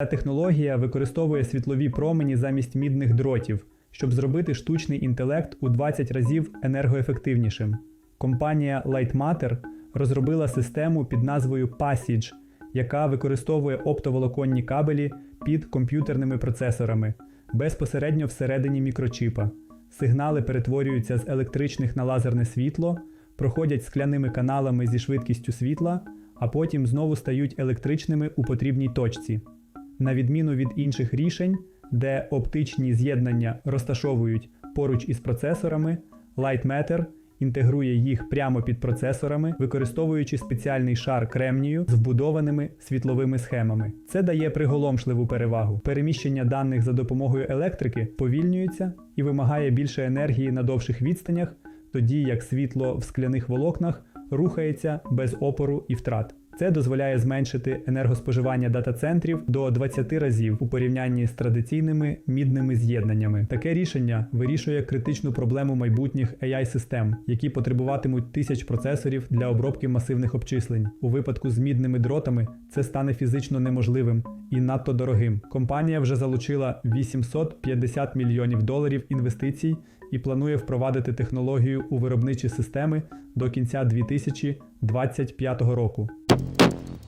Ця технологія використовує світлові промені замість мідних дротів, щоб зробити штучний інтелект у 20 разів енергоефективнішим. Компанія Lightmatter розробила систему під назвою Passage, яка використовує оптоволоконні кабелі під комп'ютерними процесорами безпосередньо всередині мікрочипа. Сигнали перетворюються з електричних на лазерне світло, проходять скляними каналами зі швидкістю світла, а потім знову стають електричними у потрібній точці. На відміну від інших рішень, де оптичні з'єднання розташовують поруч із процесорами, Lightmatter інтегрує їх прямо під процесорами, використовуючи спеціальний шар кремнію з вбудованими світловими схемами. Це дає приголомшливу перевагу. Переміщення даних за допомогою електрики повільнюється і вимагає більше енергії на довших відстанях, тоді як світло в скляних волокнах рухається без опору і втрат. Це дозволяє зменшити енергоспоживання дата-центрів до 20 разів у порівнянні з традиційними мідними з'єднаннянями. Таке рішення вирішує критичну проблему майбутніх AI-систем, які потребуватимуть тисяч процесорів для обробки масивних обчислень. У випадку з мідними дротами це стане фізично неможливим і надто дорогим. Компанія вже залучила 850 мільйонів доларів інвестицій і планує впровадити технологію у виробничі системи до кінця 2025 року.